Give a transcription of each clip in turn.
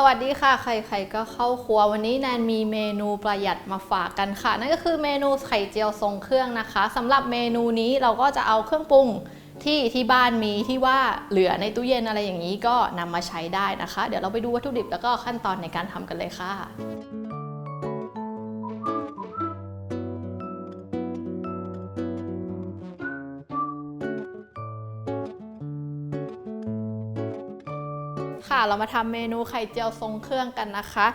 สวัสดีค่ะ ใครๆก็เข้าครัววันนี้แนนมีเมนูประหยัดมาฝากกันค่ะ นั่นก็คือเมนูไข่เจียวทรงเครื่องนะคะสำหรับเมนูนี้เราก็จะเอาเครื่องปรุงที่ที่บ้านมีที่ว่าเหลือในตู้เย็นอะไรอย่างนี้ก็นำมาใช้ได้นะคะ เดี๋ยวเราไปดูวัตถุดิบแล้วก็ขั้นตอนในการทำกันเลยค่ะ ค่ะ เรามาทำเมนูไข่เจียวทรงเครื่องกันนะคะ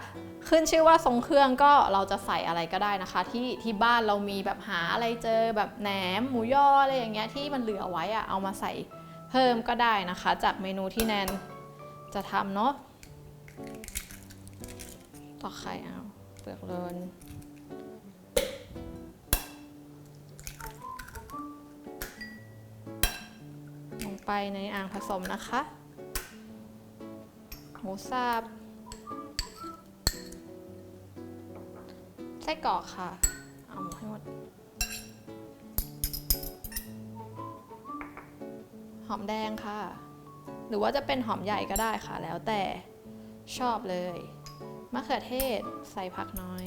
ขึ้นชื่อว่าทรงเครื่องก็เราจะใส่อะไรก็ได้นะคะ ที่ที่บ้านเรามีแบบหาอะไรเจอแบบแหนมหมูยออะไรอย่างเงี้ยที่มันเหลือไว้อะเอามาใส่เพิ่มก็ได้นะคะ จากเมนูที่แนนจะทำเนาะต่อไข่เอาเปลือกเลนลงไปในอ่างผสมนะคะ หมูสับไส้กรอกค่ะ เอาหมูให้หมด หอมแดงค่ะ หรือว่าจะเป็นหอมใหญ่ก็ได้ค่ะ แล้วแต่ชอบเลย มะเขือเทศใส่ผักน้อย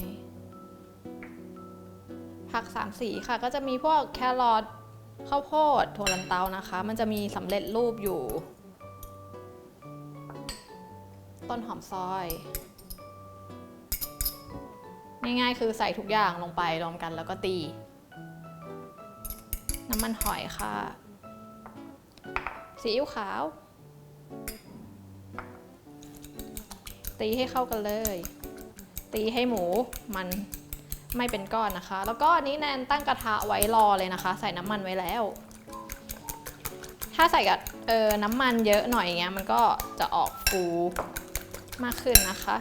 ผักสามสีค่ะ ก็จะมีพวกแครอทข้าวโพดถั่วลันเตานะคะ มันจะมีสำเร็จรูปอยู่ ต้นหอมซอย ง่ายๆคือใส่ทุกอย่างลงไปรวมกันแล้วก็ตี น้ำมันหอยค่ะ ซีอิ๊วขาว ตีให้เข้ากันเลย ตีให้หมูมันไม่เป็นก้อนนะคะ แล้วก็อันนี้แนนตั้งกระทะไว้รอเลยนะคะ ใส่น้ำมันไว้แล้ว ถ้าใส่กับเออน้ำมันเยอะหน่อยอย่างเงี้ยมันก็จะออกฟู มากขึ้นนะคะ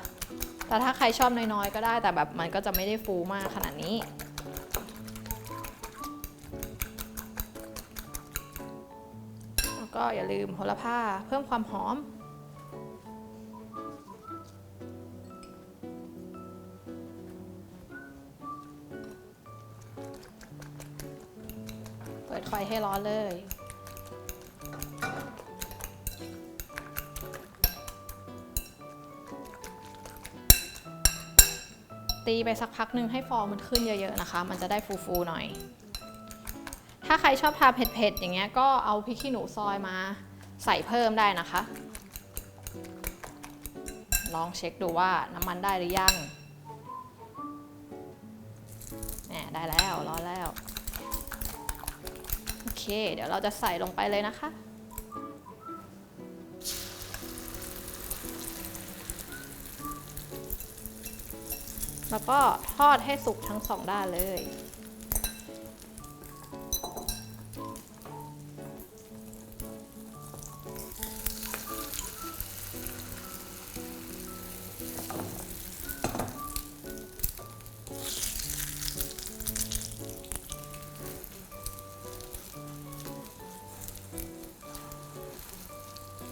แต่ถ้าใครชอบน้อยๆ ก็ได้แต่แบบมันก็จะไม่ได้ฟูมากขนาดนี้ แล้วก็อย่าลืมโหระพาเพิ่มความหอมเปิดไฟให้ร้อนเลย ตีไปสักพักหนึ่งให้ฟองมันขึ้นเยอะๆนะคะ มันจะได้ฟูๆหน่อย ถ้าใครชอบทานเผ็ดๆอย่างเงี้ยก็เอาพริกขี้หนูซอยมาใส่เพิ่มได้นะคะ ลองเช็คดูว่าน้ำมันได้หรือยังแหมได้แล้วร้อนแล้ว โอเค เดี๋ยวเราจะใส่ลงไปเลยนะคะ แล้วก็ทอดให้สุกทั้งสองด้านเลย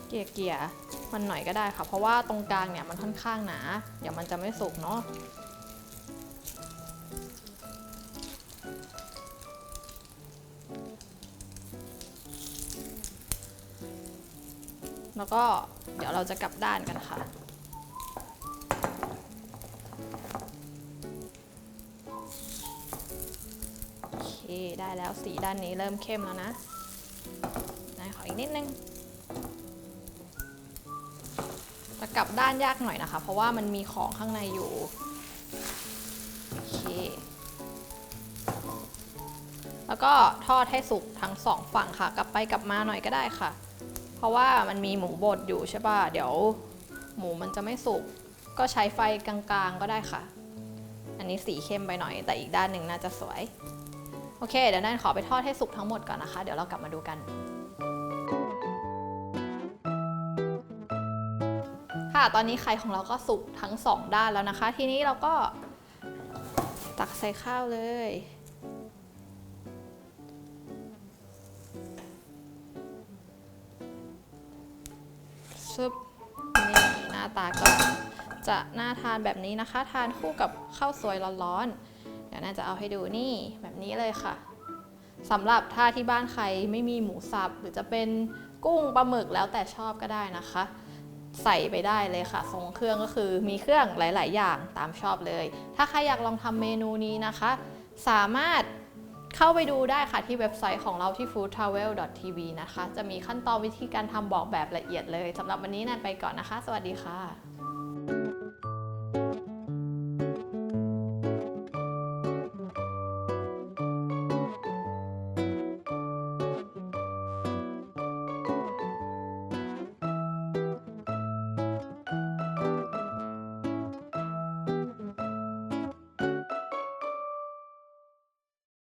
เกี่ยเกี่ยมันหน่อยก็ได้ค่ะ เพราะว่าตรงกลางเนี่ยมันค่อนข้างหนา เดี๋ยวมันจะไม่สุกเนาะ แล้วก็เดี๋ยวเราจะกลับด้านกันค่ะ โอเค ได้แล้วสีด้านนี้เริ่มเข้มแล้วนะได้ขออีกนิดนึงจะกลับด้านยากหน่อยนะคะ เพราะว่ามันมีของข้างในอยู่ โอเค แล้วก็ทอดให้สุกทั้งสองฝั่งค่ะ กลับไปกลับมาหน่อยก็ได้ค่ะ ราะว่ามันมีหมูบดอยู่ใช่ป่ะ เดี๋ยวหมูมันจะไม่สุก ก็ใช้ไฟกลางๆก็ได้ค่ะ อันนี้สีเข้มไปหน่อย แต่อีกด้านหนึ่งน่าจะสวย โอเค เดี๋ยวนั่นขอไปทอดให้สุกทั้งหมดก่อนนะคะ เดี๋ยวเรากลับมาดูกัน ค่ะ ตอนนี้ไข่ของเราก็สุกทั้งสองด้านแล้วนะคะ ทีนี้เราก็ตักใส่ข้าวเลย ซึบนี่หน้าตาก็จะน่าทานแบบนี้นะคะ ทานคู่กับข้าวสวยร้อนๆเดี๋ยวน่าจะเอาให้ดูนี่แบบนี้เลยค่ะสำหรับถ้าที่บ้านใครไม่มีหมูสับหรือจะเป็นกุ้งปลาหมึกแล้วแต่ชอบก็ได้นะคะ ใส่ไปได้เลยค่ะ ทรงเครื่องก็คือมีเครื่องหลาย ๆ อย่างตามชอบเลย ถ้าใครอยากลองทำเมนูนี้นะคะ สามารถ เข้าไปดูได้ค่ะที่เว็บไซต์ของเราที่ foodtravel.tv นะคะ จะมีขั้นตอนวิธีการทำบอกแบบละเอียดเลยสำหรับวันนี้นันไปก่อนนะคะ สวัสดีค่ะ